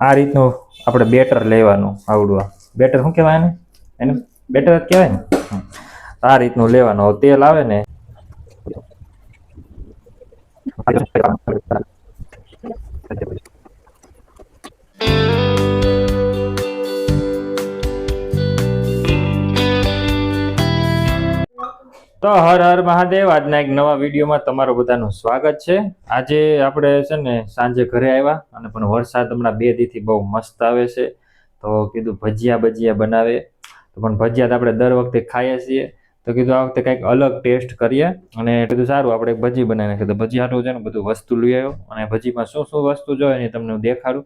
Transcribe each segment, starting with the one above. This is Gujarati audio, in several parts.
આ રીતનું આપણે બેટર લેવાનું આવડું આ બેટર શું કહેવાય ને એને બેટર જ કહેવાય ને? આ રીતનું લેવાનું. તેલ આવે ને. તો હર હર મહાદેવ. આજના એક નવા વિડીયોમાં તમારું બધાનું સ્વાગત છે. આજે આપણે છે ને સાંજે ઘરે આવ્યા અને પણ વરસાદ હમણાં બે દીથી બહુ મસ્ત આવે છે. તો કીધું ભજીયા ભજીયા બનાવે. તો પણ ભજીયા તો આપણે દર વખતે ખાઈએ છીએ. તો કીધું આ વખતે કંઈક અલગ ટેસ્ટ કરીએ અને કીધું સારું આપણે એક ભજી બનાવી નાખીએ તો ભજી હાટું છે ને બધું વસ્તુ લઈ આવ્યો અને ભજીમાં શું શું વસ્તુ જોઈએ એ તમને દેખાડું.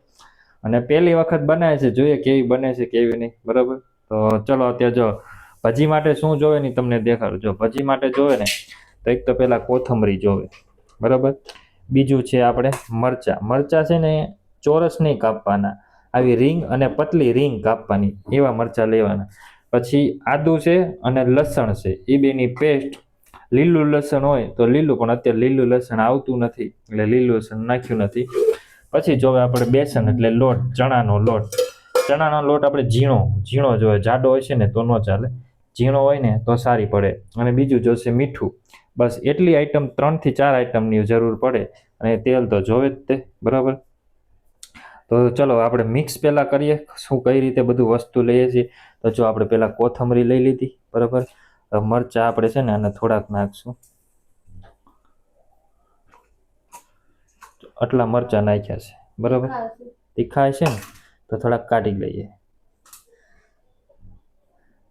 અને પહેલી વખત બનાવે છે. જોઈએ કેવી બને છે, કેવી નહીં. બરાબર? તો ચલો અત્યારે જો ભજી માટે શું જોવે ને તમને દેખાડું જો ભજી માટે જોવે ને, તો એક તો પહેલાં કોથમરી જોવે. બરાબર? બીજું છે આપણે મરચાં. મરચાં છે ને ચોરસ નહીં કાપવાના. આવી રીંગ અને પતલી રીંગ કાપવાની. એવા મરચાં લેવાના. પછી આદુ છે અને લસણ છે. એ બેની પેસ્ટ લીલું લસણ હોય તો લીલું, પણ અત્યારે લીલું લસણ આવતું નથી. એટલે લીલું લસણ નાખ્યું નથી. પછી જોવે આપણે બેસન, એટલે લોટ, ચણાનો લોટ. ચણાનો લોટ આપણે ઝીણો. ઝીણો જોવે જાડો હોય છે ને તો ન ચાલે. ઝીણો હોય ને તો સારી પડે. અને બીજું જોશે મીઠું. બસ એટલી આઈટમ ત્રણથી ચાર આઈટમની જરૂર પડે અને તેલ તો જોવે જ તે બરાબર? તો ચલો આપણે મિક્સ પહેલાં કરીએ શું કઈ રીતે બધું વસ્તુ લઈએ છીએ? તો જો આપણે પહેલાં કોથમરી લઈ લીધી બરાબર? મરચાં આપણે છે ને આને થોડાક નાખશું. આટલા મરચાં નાખ્યા છે બરાબર? તીખાય છે ને તો થોડાક કાઢી લઈએ.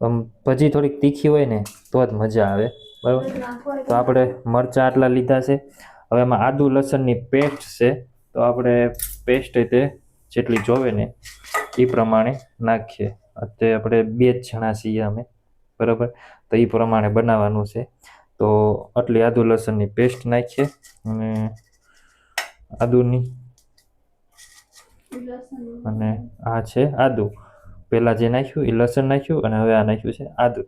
આમ ભજી થોડીક તીખી હોય ને તો જ મજા આવે. બરાબર? તો આપણે મરચાં આટલા લીધા છે. હવે એમાં આદુ લસણની પેસ્ટ છે. તો આપણે પેસ્ટ તે જેટલી જોવે ને એ પ્રમાણે નાખીએ. અત્યારે આપણે બે જ જણા છીએ અમે. બરાબર? તો એ પ્રમાણે બનાવવાનું છે. તો આટલી આદુ લસણની પેસ્ટ નાખીએ અને આદુની અને આ છે આદુ. પહેલાં જે નાખ્યું એ લસણ નાખ્યું અને હવે આ નાખ્યું છે આદું.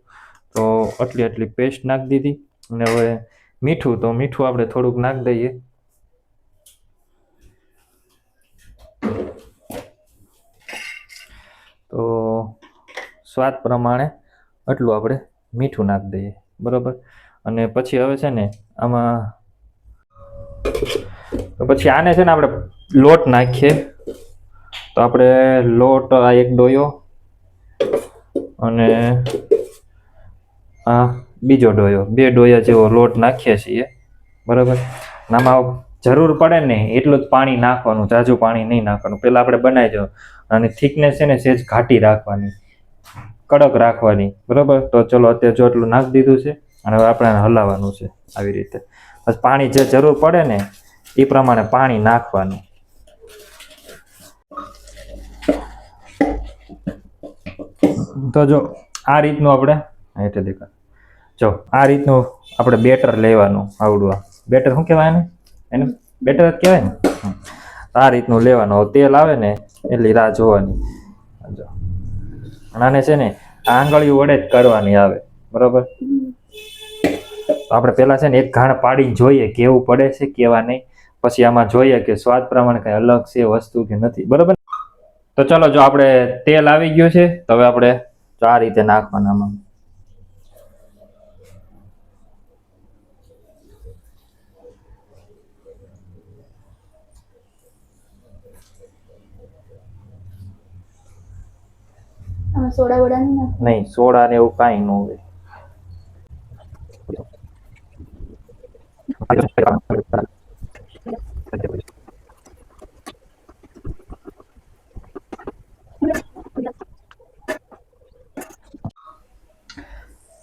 તો આટલી આટલી પેસ્ટ નાખી દીધી અને હવે મીઠું, તો મીઠું આપણે થોડુંક નાખી દઈએ. તો સ્વાદ પ્રમાણે આટલું આપણે મીઠું નાખી દઈએ, બરાબર? અને પછી હવે છે ને આમાં પછી આને છે ને આપણે લોટ નાખીએ. તો આપણે લોટ આ એક ડોયો અને આ બીજો ડોયો. બે ડોયા જેવો લોટ નાખીએ છીએ. બરાબર? આમાં જરૂર પડે ને એટલું જ પાણી નાખવાનું, જાજુ પાણી નહીં નાખવાનું. પહેલાં આપણે બનાવી દો અને થિકનેસ છે ને સેજ ઘાટી રાખવાની. કડક રાખવાની. બરાબર? તો ચલો અત્યારે જો એટલું નાખી દીધું છે, અને હવે આપણે હલાવવાનું છે આવી રીતે. બસ પાણી જે જરૂર પડે ને, એ પ્રમાણે પાણી નાખવાનું. તો જો, આ રીતનું આપણે એટલે દેખાય. જો, આ રીતનું આપણે બેટર લેવાનું આવડું બેટર શું કહેવાય ને એને બેટર જ કહેવાય ને? આ રીતનું લેવાનું. તેલ આવે ને, એટલી રાહ જોવાની. જો. આને છે ને આંગળી વડે જ કરવાની આવે. બરોબર? આપણે પહેલાં છે ને, એક ઘાણ પાડીને જોઈએ કેવું પડે છે, કેવા નહીં. પછી આમાં જોઈએ કે સ્વાદ પ્રમાણે કંઈ અલગ છે, વસ્તુ કે નથી. બરાબર? તો ચલો, જો આપણે તેલ આવી ગયું છે, તો હવે આપણે જો આ રીતે નાખવાના આમાં આમાં સોડા વડા નહીં સોડા ને એવું કાંઈ ન હોય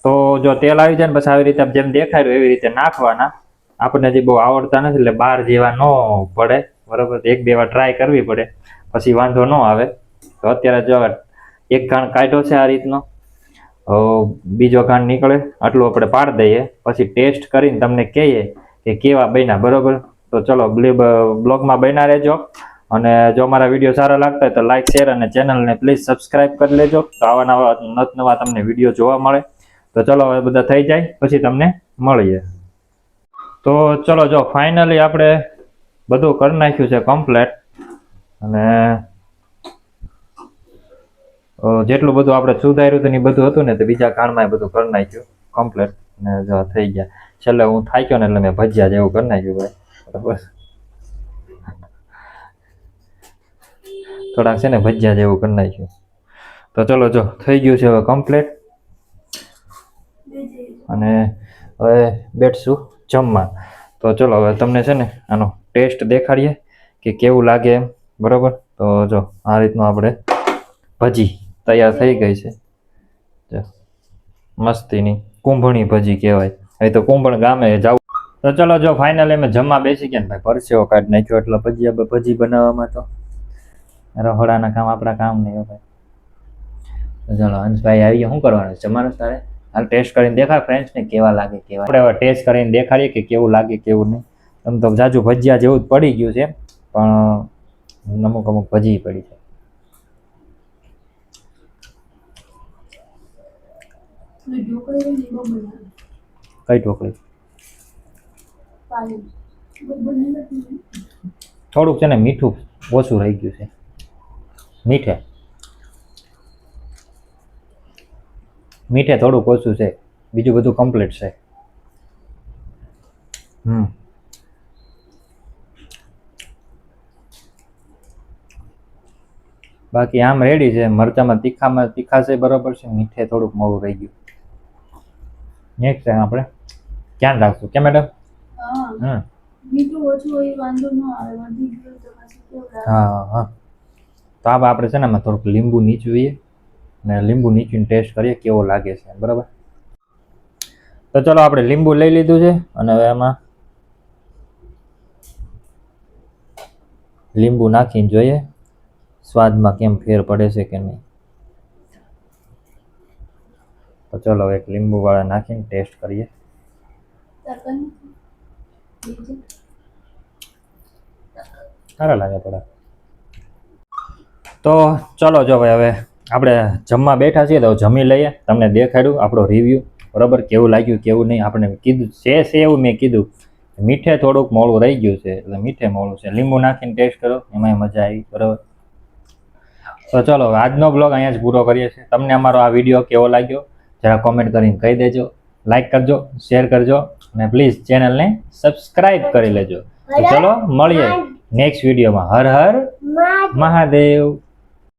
તો જો તેલ આવી જાય ને પછી આવી રીતે જેમ દેખાડ્યું એવી રીતે નાખવાના. આપણને જે બહુ આવડતા નથી એટલે બહાર જેવા ન પડે, બરોબર? એક બે વાર ટ્રાય કરવી પડે, પછી વાંધો ન આવે. તો અત્યારે જો એક ઘાણ કાઢ્યો છે આ રીતનો. બીજો ઘાણ નીકળે, આટલું આપણે પાડી દઈએ. પછી ટેસ્ટ કરીને તમને કહીએ કે કેવા બન્યા, બરોબર? તો ચલો બ્લોગમાં બન્યા રહેજો. અને જો મારા વીડિયો સારા લાગતા હોય તો લાઇક શેર અને ચેનલને પ્લીઝ સબસ્ક્રાઇબ કરી લેજો. તો આવા નવા નવા તમને વીડિયો જોવા મળે. તો ચલો હવે બધા થઈ જાય, પછી તમને મળીએ. તો ચલો જો ફાઇનલી આપણે બધું કરી નાખ્યું છે કમ્પ્લેટ અને જેટલું બધું આપણે સુધાર્યું હતું ને બધું હતું ને, તો બીજા કાળમાં એ બધું કરી નાખ્યું કમ્પ્લેટ ને જો થઈ ગયા. છેલ્લે હું થાક્યો ને એટલે મેં ભજીયા જેવું કરી નાખ્યું ભાઈ. બરાબર. થોડાક છે ને ભજીયા જેવું કરી નાખ્યું. તો ચલો જો, થઈ ગયું છે હવે કમ્પ્લીટ અને હવે બેઠશું જમવા. તો ચલો, હવે તમને છે ને આનો ટેસ્ટ દેખાડીએ કે કેવું લાગે એમ. બરોબર? તો જો, આ રીતનું આપણે ભજી તૈયાર થઈ ગઈ છે. મસ્તીની કુંભણી ભજી કહેવાય. એ તો કુંભણ ગામે જાવ. તો ચલો, જો ફાઇનલ અમે જમવા બેસી ગયા ને ભાઈ, પરસેવો કાઢ નાખ્યો એટલે ભજી ભજી બનાવવામાં તો રહોડાના કામ, આપણા કામ નહીં ભાઈ. ચલો, હંસભાઈ આવી ગયા. શું કરવાનું છે તારે? હાલ ટેસ્ટ કરીને દેખાડ ફ્રેન્ડ્સને કેવા લાગે કેવા આપણે હવે ટેસ્ટ કરીને દેખાડીએ કે કેવું લાગે કેવું નહીં. આમ તો જાજુ ભજીયા જેવું જ પડી ગયું છે પણ અમુક અમુક ભજી પડી છે. કઈ ઢોકળી? થોડુંક છે ને મીઠું ઓછું રહી ગયું છે. મીઠે? મીઠે થોડુંક ઓછું છે બીજું બધું કમ્પ્લીટ છે. હમ. બાકી આમ રેડી છે મરચામાં તીખામાં તીખા છે બરોબર છે મીઠે થોડુંક મોડું રહી ગયું. નેક્સ્ટ ટાઈમ આપણે. ધ્યાન રાખશું કે મેડમ હા. મીઠું ઓછું હોય વાંધો ન આવે વધી ગયું તો પાછું હા હા. તો આ આપણે છે ને આમાં થોડુંક લીંબુ નીચવીએ. અને લીંબુ નીચીને ટેસ્ટ કરીએ, કેવો લાગે છે, બરાબર? તો ચલો આપણે લીંબુ લઈ લીધું છે, અને હવે એમાં લીંબુ નાખીને જોઈએ, સ્વાદમાં કેમ ફેર પડે છે કે નહીં. તો ચલો એક લીંબુ વાળા નાખીને ટેસ્ટ કરીએ. સારા લાગે થોડા. તો ચલો જો ભાઈ હવે આપણે જમવા બેઠા છીએ તો જમી લઈએ તમને દેખાડ્યું આપણો રિવ્યૂ બરાબર? કેવું લાગ્યું કેવું નહીં? આપણે કીધું છે છે એવું મેં કીધું. મીઠે થોડુંક મોળું રહી ગયું છે એટલે મીઠે મોળું છે. લીંબુ નાખીને ટેસ્ટ કરો એમાંય મજા આવી બરાબર? તો ચલો આજનો બ્લોગ અહીંયા જ પૂરો કરીએ છીએ. તમને અમારો આ વીડિયો કેવો લાગ્યો જરા કોમેન્ટ કરીને કહી દેજો. લાઈક કરજો શેર કરજો અને પ્લીઝ ચેનલને સબસ્ક્રાઇબ કરી લેજો. તો ચલો મળીએ નેક્સ્ટ વિડીયોમાં હર હર મહાદેવ.